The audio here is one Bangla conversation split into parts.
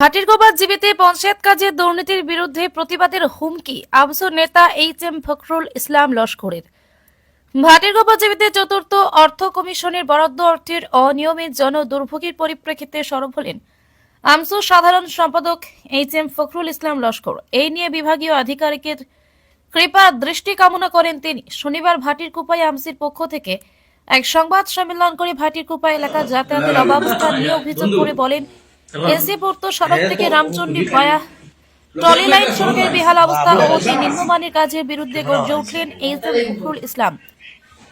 হাটিরগোবাদ জীবিতে পঞ্চায়েত কাজে দুর্নীতির বিরুদ্ধে প্রতিবাদের হুমকি আবসুর নেতা এইচ এম ফখরুল ইসলাম লস্করের। ভাটিরগোবা জীবিতে চতুর্থ অর্থ কমিশনের বরাদ্দ অর্থের অনিয়মিত জন দুর্ভোগের পরিপ্রেক্ষিতে সরব হলেন আমসু সাধারণ সম্পাদক এইচ এম ফখরুল ইসলাম লস্কর। এই নিয়ে বিভাগীয় আধিকারিকের কৃপা দৃষ্টি কামনা করেন তিনি। শনিবার ভাটির কুপাই আমসির পক্ষ থেকে এক সংবাদ সম্মেলন করে ভাটির কুপা এলাকা যাতায়াতের অব্যবস্থা নিয়ে অভিযোগ করে বলেন এসি পূর্ত সড়ক থেকে রামচন্ডী ভয়া টলি লাইন সড়কের বেহাল অবস্থা ও অতি নিম্নমানের কাজের বিরুদ্ধে গর্জে উঠলেন ফখরুল ইসলাম।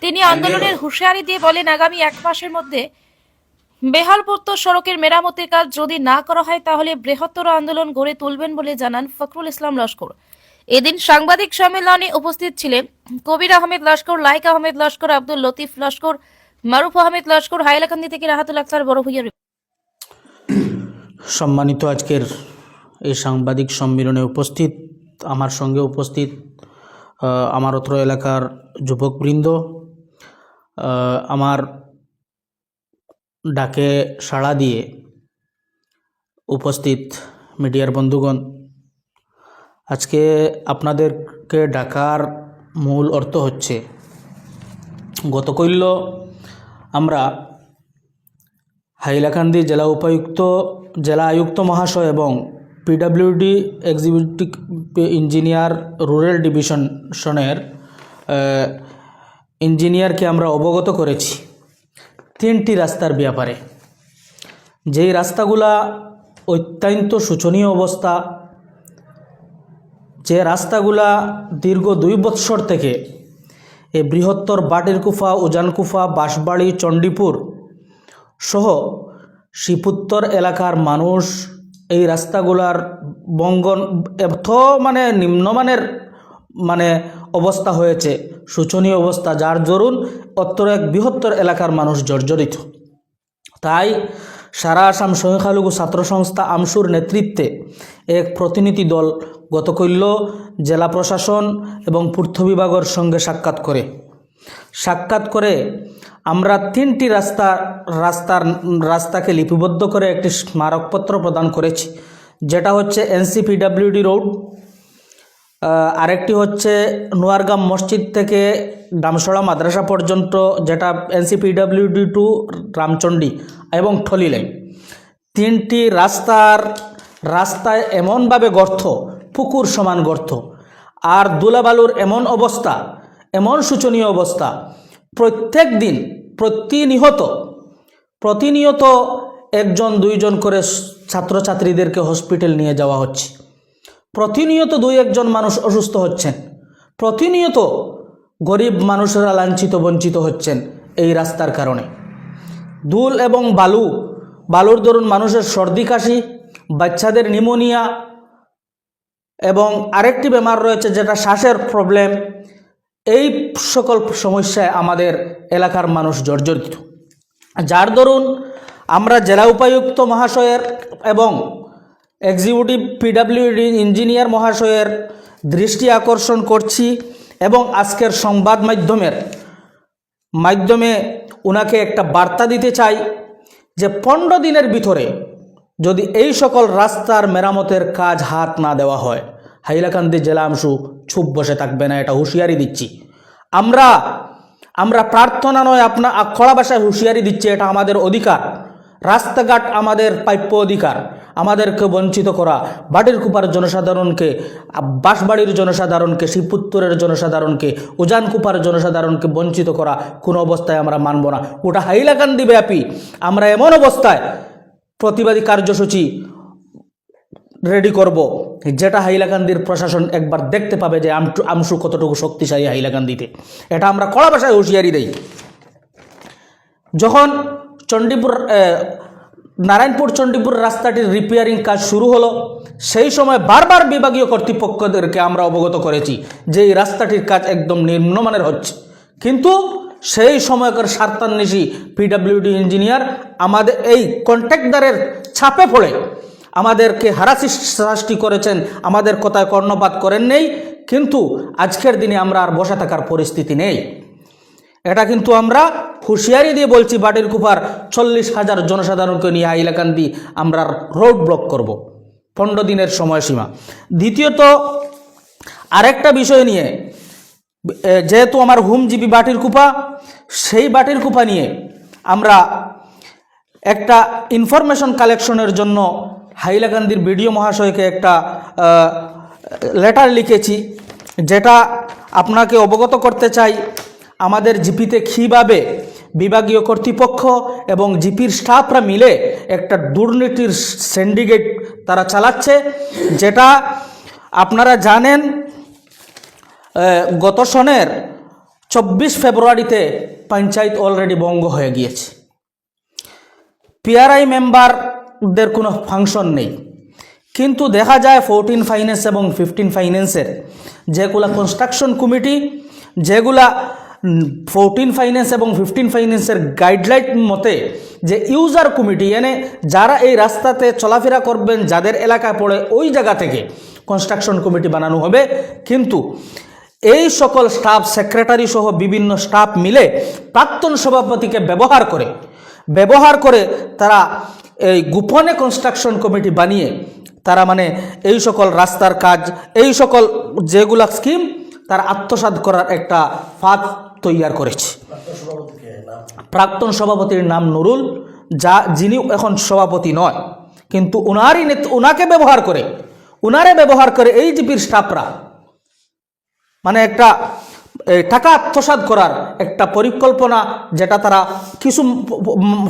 তিনি আন্দোলনের হুঁশিয়ারি দিয়ে বলেন আগামী এক মাসের মধ্যে বেহালপূর্ত সড়কের মেরামতের কাজ যদি না করা হয় তাহলে বৃহত্তর আন্দোলন গড়ে তুলবেন বলে জানান ফখরুল ইসলাম লস্কর। এদিন সাংবাদিক সম্মেলনে উপস্থিত ছিলেন কবির আহমেদ লস্কর লাইক আহমেদ লস্কর আব্দুল লতিফ লস্কর মারুফ আহমেদ লস্কর হাইলাকান্দি থেকে রাহাতুল আক্তার বড় ভূঁইয়ার সম্মানিত আজকের এই সাংবাদিক সম্মেলনে উপস্থিত, আমার সঙ্গে উপস্থিত আমার অত্র এলাকার যুবকবৃন্দ আমার ডাকে সাড়া দিয়ে উপস্থিত মিডিয়ার বন্ধুগণ, আজকে আপনাদেরকে ডাকার মূল অর্থ হচ্ছে গতকৈল্য আমরা হাইলাকান্দি জেলা উপায়ুক্ত, জেলা আয়ুক্ত মহাশয় এবং পিডাব্লিউডি এক্সিকিউটিভ ইঞ্জিনিয়ার রুরাল ডিভিশনের ইঞ্জিনিয়ারকে আমরা অবগত করেছি তিনটি রাস্তার ব্যাপারে। যেই রাস্তাগুলা অত্যন্ত শোচনীয় অবস্থা, যে রাস্তাগুলা দীর্ঘ দুই বৎসর থেকে এই বৃহত্তর বাটিরকুফা, উজানকুফা, বাঁশবাড়ি, চণ্ডীপুর সহ শিপুত্তর এলাকার মানুষ এই রাস্তাগুলার বঙ্গন এত মানে নিম্নমানের মানে অবস্থা হয়েছে, শোচনীয় অবস্থা, যার দরুন অত্তর এক বৃহত্তর এলাকার মানুষ জর্জরিত। তাই সারা আসাম সংখ্যালঘু ছাত্র সংস্থা আমসুর নেতৃত্বে এক প্রতিনিধি দল গতকৈল্য জেলা প্রশাসন এবং পূর্ত বিভাগের সঙ্গে সাক্ষাৎ করে। সাক্ষাৎ করে আমরা তিনটি রাস্তা, রাস্তার, রাস্তাকে লিপিবদ্ধ করে একটি স্মারকপত্র প্রদান করেছি। যেটা হচ্ছে এনসিপিডাব্লিউডি রোড। আরেকটি হচ্ছে নোয়ারগাম মসজিদ থেকে ডামসড়া মাদ্রাসা পর্যন্ত, যেটা এনসিপিডাব্লিউডি টু রামচণ্ডী এবং ঠলি লাইন তিনটি রাস্তার, রাস্তায় এমনভাবে গর্ত, পুকুর সমান গর্ত। আর দুলাবালুর এমন অবস্থা এমন শোচনীয় অবস্থা। প্রত্যেক দিন প্রতিনিহত প্রতিনিয়ত একজন, দুইজন করে ছাত্রছাত্রীদেরকে হসপিটাল নিয়ে যাওয়া হচ্ছে। প্রতিনিয়ত দুই, একজন মানুষ অসুস্থ হচ্ছেন। প্রতিনিয়ত গরিব মানুষেরা লাঞ্ছিত, বঞ্চিত হচ্ছেন এই রাস্তার কারণে। দুল এবং বালু, বালুর দরুন মানুষের সর্দি, কাশি, বাচ্চাদের নিমোনিয়া এবং আরেকটি বেমার রয়েছে যেটা শ্বাসের প্রবলেম এই সকল সমস্যায় আমাদের এলাকার মানুষ জর্জরিত। যার দরুন আমরা জেলা উপায়ুক্ত মহাশয়ের এবং এক্সিকিউটিভ পিডাব্লিউডি ইঞ্জিনিয়ার মহাশয়ের দৃষ্টি আকর্ষণ করছি এবং আজকের সংবাদ মাধ্যমের মাধ্যমে ওনাকে একটা বার্তা দিতে চাই যে পনেরো দিনের ভিতরে যদি এই সকল রাস্তার মেরামতের কাজ হাত না দেওয়া হয় হাইলাকান্দি জেলা আমসু চুপ বসে থাকবে না, এটা হুঁশিয়ারি দিচ্ছি। আমরা আমরা প্রার্থনা নয় আপনার খড়া ভাষায় হুঁশিয়ারি দিচ্ছি, এটা আমাদের অধিকার। রাস্তাঘাট আমাদের প্রাপ্য অধিকার, আমাদেরকে বঞ্চিত করা। বাটির কুপার জনসাধারণকে বাঁশবাড়ির জনসাধারণকে শিবপুত্তরের জনসাধারণকে উজান কুপার জনসাধারণকে বঞ্চিত করা কোনো অবস্থায় আমরা মানব না। ওটা হাইলাকান্দি ব্যাপী আমরা এমন অবস্থায় প্রতিবাদী কার্যসূচি রেডি করব। যেটা হাইলাকান্দির প্রশাসন একবার দেখতে পাবে যে আমটু আমসু কতটুকু শক্তিশালী হাইলাকান্দিতে এটা আমরা কড়া ভাষায় হুঁশিয়ারি দেই। যখন চণ্ডীপুর নারায়ণপুর চণ্ডীপুর রাস্তাটির রিপেয়ারিং কাজ শুরু হলো, সেই সময় বারবার বিভাগীয় কর্তৃপক্ষদেরকে আমরা অবগত করেছি যে এই রাস্তাটির কাজ একদম নিম্নমানের হচ্ছে। কিন্তু সেই সময়কার স্বার্থান্বেষী পিডাব্লিউডি ইঞ্জিনিয়ার আমাদের এই কন্ট্রাক্টদারের ছাপে পড়ে আমাদেরকে হারাসি সৃষ্টি করেছেন, আমাদের কথায় কর্ণপাত করেন নেই, কিন্তু আজকের দিনে আমরা আর বসে থাকার পরিস্থিতি নেই এটা কিন্তু আমরা হুঁশিয়ারি দিয়ে বলছি, বাটির কুপার চল্লিশ হাজার জনসাধারণকে নিয়ে হাইলাকান্দি আমরা রোড ব্লক করব। পনেরো দিনের সময়সীমা দ্বিতীয়ত, আরেকটা বিষয় নিয়ে যেহেতু আমার হুমজীবী বাটির কুপা সেই বাটির কুপা নিয়ে আমরা একটা ইনফরমেশন কালেকশনের জন্য হাইলাকান্দির বিডিও মহাশয়কে একটা লেটার লিখেছি, যেটা আপনাকে অবগত করতে চাই। আমাদের জিপিতে কীভাবে বিভাগীয় কর্তৃপক্ষ এবং জিপির স্টাফরা মিলে একটা দুর্নীতির সিন্ডিকেট তারা চালাচ্ছে, যেটা আপনারা জানেন গত সনের চব্বিশ ফেব্রুয়ারিতে পঞ্চায়েত অলরেডি বঙ্গ হয়ে গিয়েছে। পিআরআই মেম্বারদের কোনো ফাংশন নেই। কিন্তু দেখা যায় ফোরটিন ফাইন্যান্স এবং ফিফটিন ফাইন্যান্সের যেগুলা কনস্ট্রাকশন কমিটি যেগুলা ফোরটিন ফাইন্যান্স এবং ফিফটিন ফাইন্যান্সের গাইডলাইন মতে যে ইউজার কমিটি এনে যারা এই রাস্তাতে চলাফেরা করবেন, যাদের এলাকায় পড়ে ওই জায়গা থেকে কনস্ট্রাকশন কমিটি বানানো হবে। কিন্তু এই সকল স্টাফ সেক্রেটারি সহ বিভিন্ন স্টাফ মিলে প্রাক্তন সভাপতিকে ব্যবহার করে ব্যবহার করে তারা এই গোপনে কনস্ট্রাকশন কমিটি বানিয়ে তারা মানে এই সকল রাস্তার কাজ, এই সকল যেগুলা স্কিম তার আত্মসাৎ করার একটা ফাঁদ তৈয়ার করেছে। প্রাক্তন সভাপতির নাম নুরুল, যা যিনি এখন সভাপতি নয়, কিন্তু ওনারই নেত- উনাকে ব্যবহার করে ওনারে ব্যবহার করে এই জিপির স্টাফরা মানে একটা টাকা আত্মসাৎ করার একটা পরিকল্পনা যেটা তারা কিছু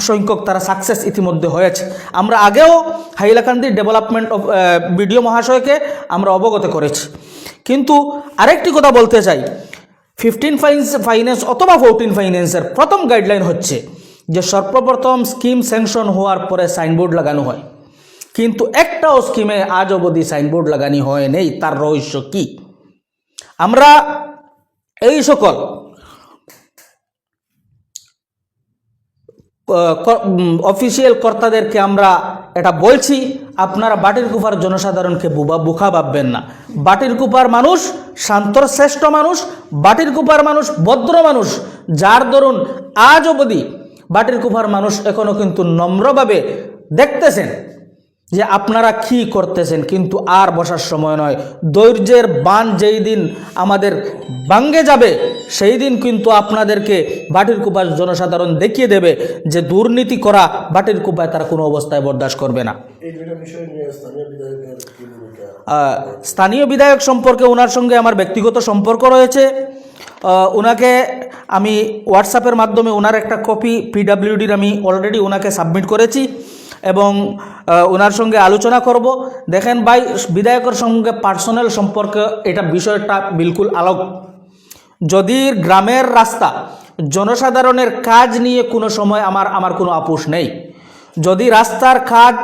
সংখ্যক তারা সাকসেস ইতিমধ্যে হয়েছে। আমরা আগেও হাইলাকান্দি ডেভেলপমেন্ট অফ বিডিও মহাশয়কে আমরা অবগত করেছি। কিন্তু আরেকটি কথা বলতে চাই ফিফটিন ফাইন্স ফাইন্যান্স অথবা ফোরটিন ফাইন্যান্সের প্রথম গাইডলাইন হচ্ছে যে সর্বপ্রথম স্কিম স্যাংশন হওয়ার পরে সাইনবোর্ড লাগানো হয়। কিন্তু একটাও স্কিমে আজ অবধি সাইনবোর্ড লাগানি হয় নেই তার রহস্য কী? আমরা এই সকল অফিসিয়াল কর্তাদেরকে আমরা এটা বলছি, আপনারা বাটির কুপার জনসাধারণকে বুবা, বুখা ভাববেন না। বাটির কুপার মানুষ শান্তর শ্রেষ্ঠ মানুষ, বাটির কুপার মানুষ ভদ্র মানুষ, যার দরুন আজ অবধি বাটির কুপার মানুষ এখনও কিন্তু নম্রভাবে দেখতেছেন। যে আপনারা কি করতেছেন কিন্তু আর বসার সময় নয়। ধৈর্যের বান যেই দিন আমাদের বাঙ্গে যাবে সেই দিন কিন্তু আপনাদেরকে বাটির কুপার জনসাধারণ দেখিয়ে দেবে যে দুর্নীতি করা বাটির কুপায় তারা কোনো অবস্থায় বরদাস্ত করবে না। স্থানীয় বিধায়ক সম্পর্কে ওনার সঙ্গে আমার ব্যক্তিগত সম্পর্ক রয়েছে। ওনাকে আমি হোয়াটসঅ্যাপের মাধ্যমে ওনার একটা কপি পিডাব্লিউডির আমি অলরেডি ওনাকে সাবমিট করেছি। এবং ওনার সঙ্গে আলোচনা করব। দেখেন ভাই, বিধায়কের সঙ্গে পার্সোনাল সম্পর্কে, এটা বিষয়টা বিলকুল আলোক যদি গ্রামের রাস্তা, জনসাধারণের কাজ নিয়ে কোনো সময় আমার আমার কোনো আপোষ নেই। যদি রাস্তার কাজ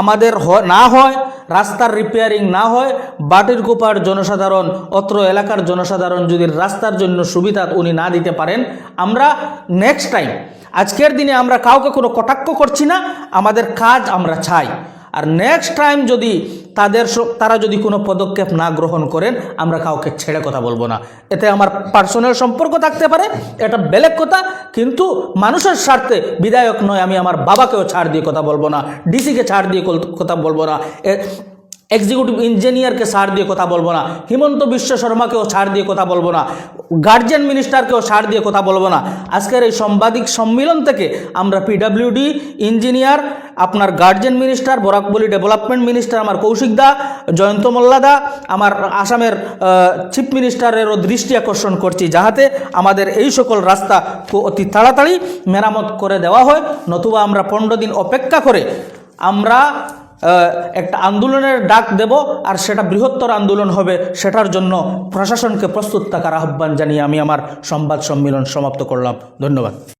আমাদের না হয়, রাস্তার রিপেয়ারিং না হয়, বাটির কোপার জনসাধারণ, অত্র এলাকার জনসাধারণ যদি রাস্তার জন্য সুবিধা উনি না দিতে পারেন, আমরা নেক্সট টাইম আজকের দিনে আমরা কাউকে কোনো কটাক্ষ করছি না, আমাদের কাজ আমরা চাই। আর নেক্সট টাইম যদি তাদের তারা যদি কোনো পদক্ষেপ না গ্রহণ করেন, আমরা কাউকে ছেড়ে কথা বলব না। এতে আমার পার্সোনাল সম্পর্ক থাকতে পারে, এটা বেলেগ কথা, কিন্তু মানুষের স্বার্থে বিধায়ক নয়, আমি আমার বাবাকেও ছাড় দিয়ে কথা বলব না, ডিসিকে ছাড় দিয়ে কথা বলব না। এক্সিকিউটিভ ইঞ্জিনিয়ারকে ছাড় দিয়ে কথা বলব না। হিমন্ত বিশ্ব শর্মাকেও ছাড় দিয়ে কথা বলব না। গার্জিয়ান মিনিস্টারকেও ছাড় দিয়ে কথা বলব না। আজকের এই সাংবাদিক সম্মেলন থেকে আমরা পিডাব্লিউডি ইঞ্জিনিয়ার আপনার guardian minister Barak Valley development minister আমার কৌশিক দা জয়ন্ত মোল্লা দা, আমার আসামের চিফ মিনিস্টারেরও দৃষ্টি আকর্ষণ করছি যাহাতে আমাদের এই সকল রাস্তা অতি তাড়াতাড়ি মেরামত করে দেওয়া হয়। নতুবা আমরা পনেরো দিন অপেক্ষা করে আমরা একটা আন্দোলনের ডাক দেব আর সেটা বৃহত্তর আন্দোলন হবে, সেটার জন্য প্রশাসনকে প্রস্তুত থাকার আহ্বান জানিয়ে আমি আমার সংবাদ সম্মেলন সমাপ্ত করলাম। ধন্যবাদ।